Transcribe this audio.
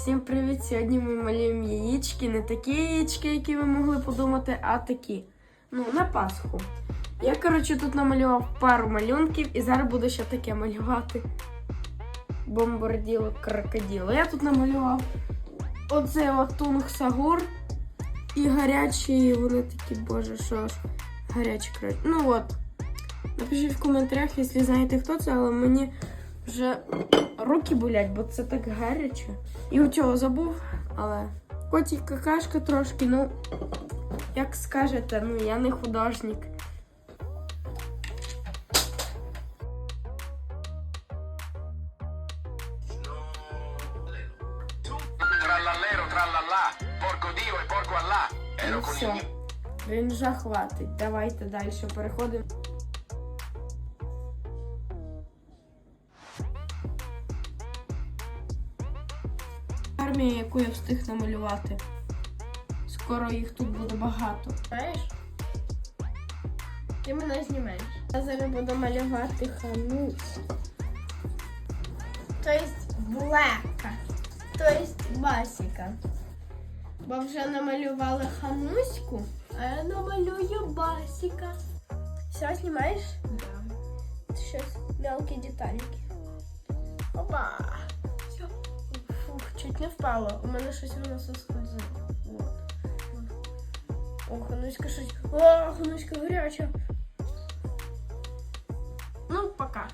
Всім привіт! Сьогодні ми малюємо яєчки, не такі яєчки, які ви могли подумати, а такі. Ну, на Пасху. Я, коротше, тут намалював пару малюнків і зараз буду ще таке малювати. Бомбарділо крокодило. Я тут намалював оцей от тунг сагур і гарячі, вони такі, боже, що ж, гарячі коротше. Ну от. Напишіть в коментарях, якщо знаєте, хто це, але мені вже руки болять, бо це так гаряче. І у цього забув, але котик какашка трошки, ну, як скажете, ну я не художник. Ну все, він вже хватить. Давайте далі переходимо. Армія, яку я встиг намалювати. Скоро їх тут буде багато. Знаєш? Ти мене знімаєш. Я зараз буду малювати ханусь. Тобто блека. Тобто басіка. Бо вже намалювали хануську, а я намалюю басіка. Все, знімаєш? Да. Щось мелкі детальки. Опа! Чуть не впало. У мене щось воно соскользило. О, хануська щось. О, хануська гаряча. Ну, пока.